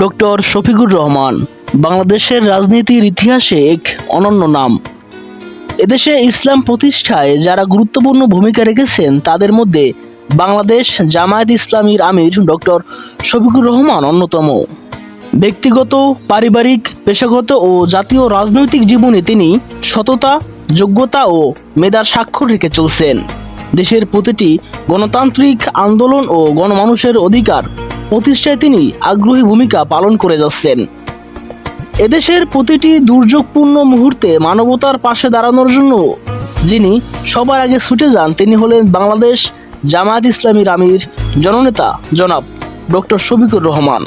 Doctor Shafiqur Rahman, বাংলাদেশের রাজনীতির ইতিহাসে এক অনন্য নাম। এদেশে ইসলাম প্রতিষ্ঠায় যারা গুরুত্বপূর্ণ ভূমিকা রেখেছেন, তাদের মধ্যে বাংলাদেশ জামায়াত ইসলামীর আমির ডক্টর শফিকুর রহমান অন্যতম। ব্যক্তিগত, পারিবারিক, পেশাগত ও জাতীয় রাজনৈতিক জীবনে তিনি সততা, যোগ্যতা ও মেধার স্বাক্ষর রেখে চলছেন। দেশের প্রতিটি গণতান্ত্রিক আন্দোলন ও গণমানুষের অধিকার প্রতিষ্ঠায় তিনি আগ্রহী ভূমিকা পালন করে যাচ্ছেন। এদেশের প্রতিটি দুর্যোগপূর্ণ মুহূর্তে মানবতার পাশে দাঁড়ানোর জন্য যিনি সবার আগে ছুটে যান, তিনি হলেন বাংলাদেশ জামায়াত ইসলামীর আমির, জননেতা জনাব ডক্টর শফিকুর রহমান।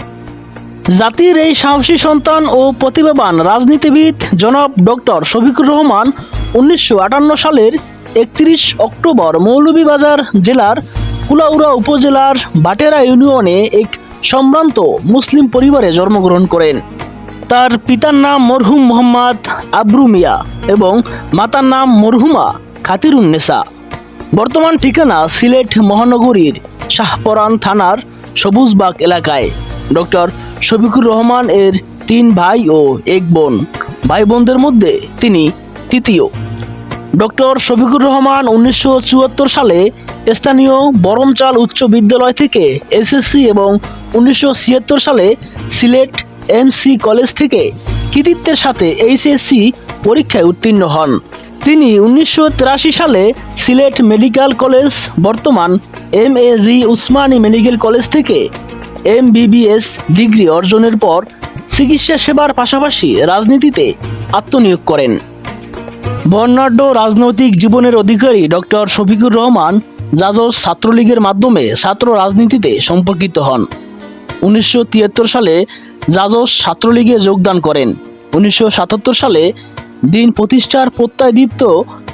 জাতির এই সাহসী সন্তান ও প্রতিভাবান রাজনীতিবিদ জনাব ডক্টর শফিকুর রহমান উনিশশো আটান্ন সালের একত্রিশ অক্টোবর মৌলভীবাজার জেলার কুলাউড়া উপজেলার বাটেরা ইউনিয়নে এক সম্ভ্রান্ত মুসলিম পরিবারে জন্মগ্রহণ করেন। তার পিতার নাম মরহুম মোহাম্মদ আবরু মিয়া এবং মাতার নাম মরহুমা খাতিরুন্নেসা বর্তমান ঠিকানা সিলেট মহানগরীর শাহপরান থানার সবুজবাগ এলাকায়। ডক্টর শফিকুর রহমান এর তিন ভাই ও এক বোন। ভাই বোনদের মধ্যে তিনি তৃতীয়। ডক্টর শফিকুর রহমান উনিশশো চুয়াত্তর সালে স্থানীয় বরমচাল উচ্চ বিদ্যালয় থেকে এসএসসি এবং উনিশশো ছিয়াত্তর সালে সিলেট এমসি কলেজ থেকে কৃতিত্বের সাথে এইচএসসি পরীক্ষায় উত্তীর্ণ হন। তিনি উনিশশো তিরাশি সালে সিলেট মেডিকেল কলেজ, বর্তমান M A G Osmani medical college থেকে এম বিবিএস ডিগ্রি অর্জনের পর চিকিৎসা সেবার পাশাপাশি রাজনীতিতে আত্মনিয়োগ করেন। বর্ণাঢ্য রাজনৈতিক জীবনের অধিকারী ডক্টর শফিকুর রহমান জাজজ ছাত্রলীগের মাধ্যমে ছাত্র রাজনীতিতে সম্পর্কিত হন। উনিশশো তিয়াত্তর সালে জাজজ ছাত্রলীগে যোগদান করেন। উনিশশো সাতাত্তর সালে দিন প্রতিষ্ঠার প্রত্যয়দীপ্ত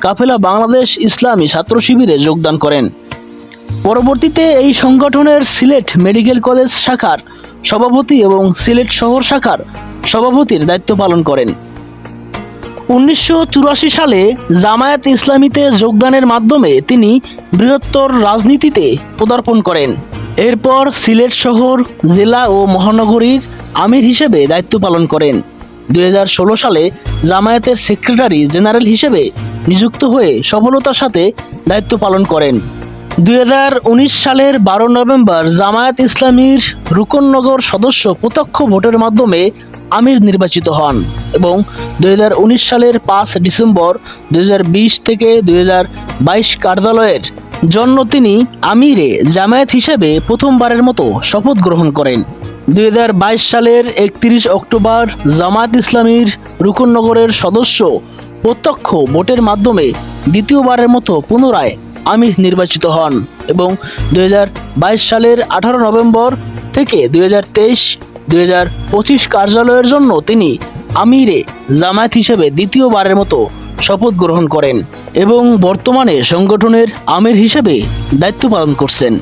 কাফেলা বাংলাদেশ ইসলামী ছাত্র শিবিরে যোগদান করেন। পরবর্তীতে এই সংগঠনের সিলেট মেডিকেল কলেজ শাখার সভাপতি এবং সিলেট শহর শাখার সভাপতির দায়িত্ব পালন করেন। উনিশশো চুরাশি সালে জামায়াত ইসলামীতে যোগদানের মাধ্যমে তিনি বৃহত্তর রাজনীতিতে পদার্পণ করেন। এরপর সিলেট শহর, জেলা ও মহানগরীর আমির হিসেবে দায়িত্ব পালন করেন। দুই হাজার ষোলো সালে জামায়াতের সেক্রেটারি জেনারেল হিসেবে নিযুক্ত হয়ে সফলতার সাথে দায়িত্ব পালন করেন। দুই হাজার উনিশ সালের বারো নভেম্বর জামায়াত ইসলামীর রুকননগর সদস্য প্রত্যক্ষ ভোটের মাধ্যমে আমির নির্বাচিত হন এবং দু হাজার উনিশ সালের পাঁচ ডিসেম্বর দু হাজার বিশ থেকে দুই হাজার বাইশ কার্যালয়ের জন্য তিনি আমিরে জামায়াত হিসেবে প্রথমবারের মতো শপথ গ্রহণ করেন। দু হাজার বাইশ সালের একত্রিশ অক্টোবর জামায়াত ইসলামীর রুকননগরের সদস্য প্রত্যক্ষ ভোটের মাধ্যমে দ্বিতীয়বারের মতো পুনরায় আমির নির্বাচিত হন এবং দু হাজার বাইশ সালের আঠারো নভেম্বর থেকে দুই হাজার তেইশ দুই হাজার পঁচিশ কার্যালয়ের জন্য তিনি আমিরে জামায়াত হিসেবে দ্বিতীয়বারের মতো শপথ গ্রহণ করেন এবং বর্তমানে সংগঠনের আমির হিসেবে দায়িত্ব পালন করছেন।